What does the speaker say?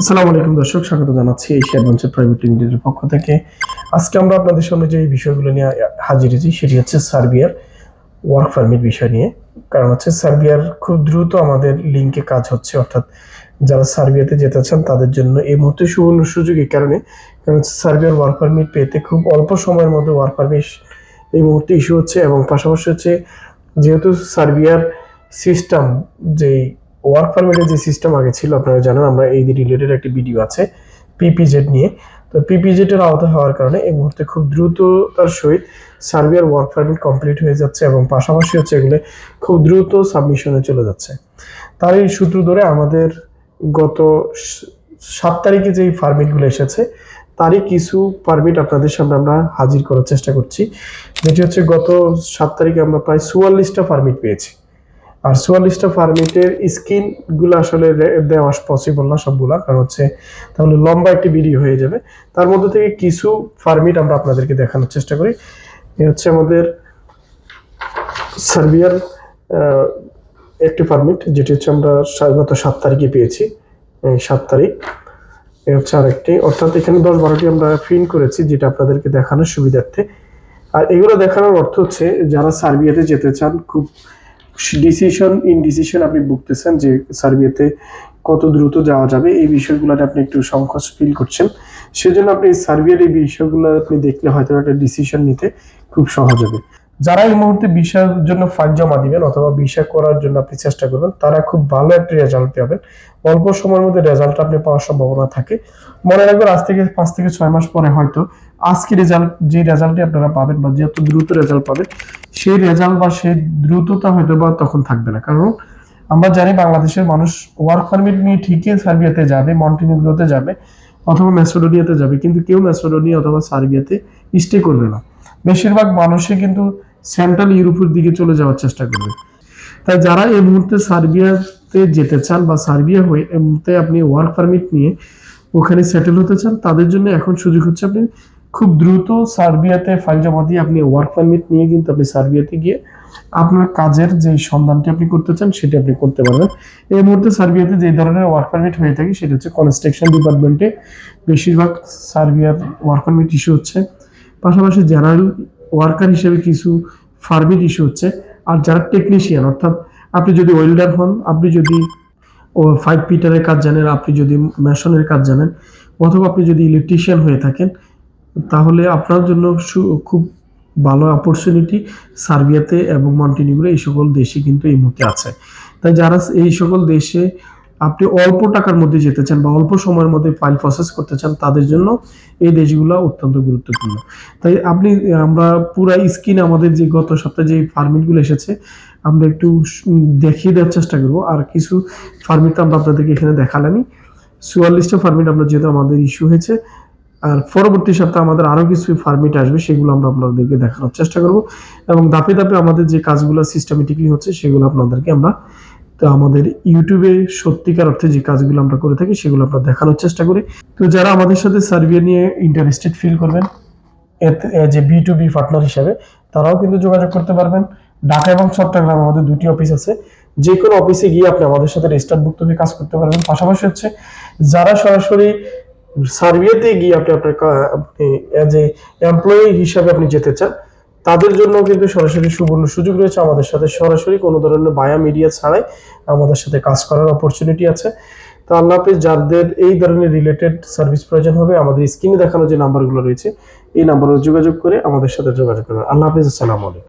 আসসালামু আলাইকুম দর্শক, স্বাগত জানাচ্ছি এশিয়া অ্যাডভেঞ্চার প্রাইভেট লিমিটেডের পক্ষ থেকে। আজকে আমরা আপনাদের সামনে যে বিষয়গুলো নিয়ে হাজির হয়েছি, সেটি হচ্ছে সার্বিয়ার ওয়ার্ক পারমিট বিষয় নিয়ে। কারণ হচ্ছে সার্বিয়ার খুব দ্রুত আমাদের লিঙ্কে কাজ হচ্ছে, অর্থাৎ যারা সার্বিয়াতে যেতে চান, তাদের জন্য এই মুহূর্তে সুবর্ণ সুযোগ এই কারণে। কারণ হচ্ছে সার্বিয়ার ওয়ার্ক পারমিট পেতে খুব অল্প সময়ের মধ্যে ওয়ার্ক পারমিট এই মুহূর্তে ইস্যু হচ্ছে এবং পাশাপাশি হচ্ছে যেহেতু সার্বিয়ার সিস্টেম যেই ওয়ার্ক পারমিটের যে সিস্টেম আগে ছিল, আপনারা জানেন আমরা এই রিলেটেড একটি ভিডিও আছে পিপিজেড নিয়ে। তো পিপিজেড এর আওতা হওয়ার কারণে এই মুহূর্তে খুব দ্রুততার সহিত সার্বিয়ার ওয়ার্ক পারমিট কমপ্লিট হয়ে যাচ্ছে এবং পাশাপাশি হচ্ছে এগুলো খুব দ্রুত সাবমিশনে চলে যাচ্ছে। তার এই সূত্র ধরে আমাদের গত সাত তারিখে যেই পারমিটগুলো এসেছে, তারই কিছু পারমিট আপনাদের সামনে আমরা হাজির করার চেষ্টা করছি। যেটি হচ্ছে গত সাত তারিখে আমরা প্রায় চুয়াল্লিশটা পারমিট পেয়েছি। আর চুয়াল্লিশটা পারমিটের স্ক্রিনগুলো আসলে দেওয়া পসিবল না সবগুলা, কারণ হচ্ছে তাহলে লম্বা একটি ভিডিও হয়ে যাবে। তার মধ্যে থেকে কিছু পারমিট আমরা আপনাদেরকে দেখানোর চেষ্টা করি। এ হচ্ছে আমাদের সার্বিয়ার একটি পারমিট যেটি হচ্ছে আমরা গত সাত তারিখে পেয়েছি সাত তারিখ। এ হচ্ছে আরেকটি, অর্থাৎ এখানে দশ বারোটি আমরা প্রিন্ট করেছি, যেটা আপনাদেরকে দেখানোর সুবিধার্থে। আর এগুলো দেখানোর অর্থ হচ্ছে, যারা সার্বিয়াতে যেতে চান, খুব ডিসিশন ইন ডিসিশন আপনি ভুগতেছেন যে সার্বিয়াতে কত দ্রুত যাওয়া যাবে, এই বিষয়গুলোতে আপনি একটু সংকোচ ফিল করছেন। সেজন্য আপনি সার্বিয়ার এই বিষয়গুলো আপনি দেখলে হয়তো একটা ডিসিশন নিতে খুব সহজ হবে। যারা এই মুহূর্তে বিষয়ের জন্য ফাইল জমা দিবেন অথবা বিষয় করার জন্য আপনি চেষ্টা করবেন, তারা খুব ভালো একটা রেজাল্ট পাবেন। অল্প সময়ের মধ্যে রেজাল্ট আপনি পাওয়ার সম্ভাবনা থাকে। মনে রাখবেন আজ থেকে পাঁচ থেকে ছয় মাস পরে হয়তো আজকে রেজাল্ট যে রেজাল্টটি আপনারা পাবেন বা যত দ্রুত রেজাল্ট পাবেন সেই রেজাল্ট বা সেই দ্রুততা হয়তো বা তখন থাকবে না। কারণ আমরা জানি বাংলাদেশের মানুষ ওয়ার্ক পারমিট নিয়ে ঠিকই সার্বিয়াতে যাবে মন্টিনিগ্রোতে যাবে অথবা ম্যাসোডোনিয়াতে যাবে, কিন্তু কেউ ম্যাসোডোনিয়া অথবা সার্বিয়াতে স্টে করবে না। বেশিরভাগ মানুষই কিন্তু সেন্ট্রাল ইউরোপের দিকে চলে যাওয়ার চেষ্টা করবে। তাই যারা এই মুহূর্তে সার্বিয়াতে যেতে চান বা সার্বিয়া হয়ে এই মুহূর্তে আপনি ওয়ার্ক পারমিট নিয়ে ওখানে সেটেল হতে চান, তাদের জন্য এখন সুযোগ হচ্ছে আপনি খুব দ্রুত সার্বিয়াতে ফাইল জমা দিয়ে আপনি ওয়ার্ক পারমিট নিয়ে কিন্তু আপনি সার্বিয়াতে গিয়ে আপনার কাজের যে সন্ধানটি আপনি করতে চান, সেটা আপনি করতে পারবেন। এই মুহূর্তে সার্বিয়াতে যে ধরনের ওয়ার্ক পারমিট হয়ে থাকে, সেটা হচ্ছে কনস্ট্রাকশন ডিপার্টমেন্টে বেশিরভাগ সার্বিয়ার ওয়ার্ক পারমিট ইস্যু হচ্ছে। পাশাপাশি জেনারেল ওয়ার্কার হিসেবে কিছু ফার্মিট ইস্যু হচ্ছে। আর যারা টেকনিশিয়ান অর্থাৎ আপনি যদি ওয়েল্ডার হন, আপনি যদি ও ফাইভ পিটারের কাজ জানেন, আপনি যদি মেশনের কাজ জানেন, অথবা আপনি যদি ইলেকট্রিশিয়ান হয়ে থাকেন তাহলে আপনার জন্য খুব ভালো অপরচুনিটি সার্বিয়াতে এবং মন্টিনিগ্রো, এই সকল দেশে কিন্তু এই মুহূর্তে আছে। তাই যারা এই সকল দেশে আপনি অল্প টাকার মধ্যে যেতে চান বা অল্প সময়ের মধ্যে ফাইল প্রসেস করতে চান, তাদের জন্য এই দেশগুলো অত্যন্ত গুরুত্বপূর্ণ। তাই আপনি, আমরা পুরো স্ক্রিনে আমাদের যে গত সপ্তাহে যে ফার্মিটগুলো এসেছে, আমরা একটু দেখিয়ে দেওয়ার চেষ্টা করব। আর কিছু ফার্মিট আমরা আপনাদেরকে এখানে দেখালামই। চুয়াল্লিশটা ফার্মিট আমরা যেহেতু আমাদের ইস্যু হয়েছে আর পরবর্তী সপ্তাহে আমাদের আরও কিছু ফার্মিট আসবে, সেগুলো আমরা আপনাদেরকে দেখানোর চেষ্টা করব। এবং ধাপে ধাপে আমাদের যে কাজগুলো সিস্টেমেটিকলি হচ্ছে, সেগুলো আপনাদেরকে আমরা, তো আমাদের ইউটিউবে সত্যিকার অর্থে যে কাজগুলো আমরা করে থাকি, সেগুলো আমরা দেখানোর চেষ্টা করি। তো যারা আমাদের সাথে সার্বিয়া নিয়ে ইন্টারেস্টেড ফিল করবেন যে বি টু বি পার্টনার হিসাবে, তারাও কিন্তু যোগাযোগ করতে পারবেন। ঢাকা এবং চট্টগ্রাম আমাদের দুটি অফিস আছে। যে কোনো অফিসে গিয়ে আপনি আমাদের সাথে রেজিস্টারভুক্ত হয়ে কাজ করতে পারবেন। পাশাপাশি হচ্ছে, যারা সরাসরি সার্বিয়াতে গিয়ে আপনি আপনার আপনি এজ এ এমপ্লয়ি হিসাবে আপনি যেতে চান, তাদের জন্য কিন্তু সরাসরি সুবর্ণ সুযোগ রয়েছে। আমাদের সাথে সরাসরি কোনো ধরনের বায়া মিডিয়া ছাড়াই আমাদের সাথে কাজ করার অপরচুনিটি আছে। তো আল্লাহ হাফিজ, যাদের এই ধরনের রিলেটেড সার্ভিস প্রয়োজন হবে, আমাদের স্ক্রিনে দেখানো যে নাম্বারগুলো রয়েছে, এই নাম্বারে যোগাযোগ করে আমাদের সাথে যোগাযোগ করবেন। আল্লাহ হাফিজ, আসসালামু আলাইকুম।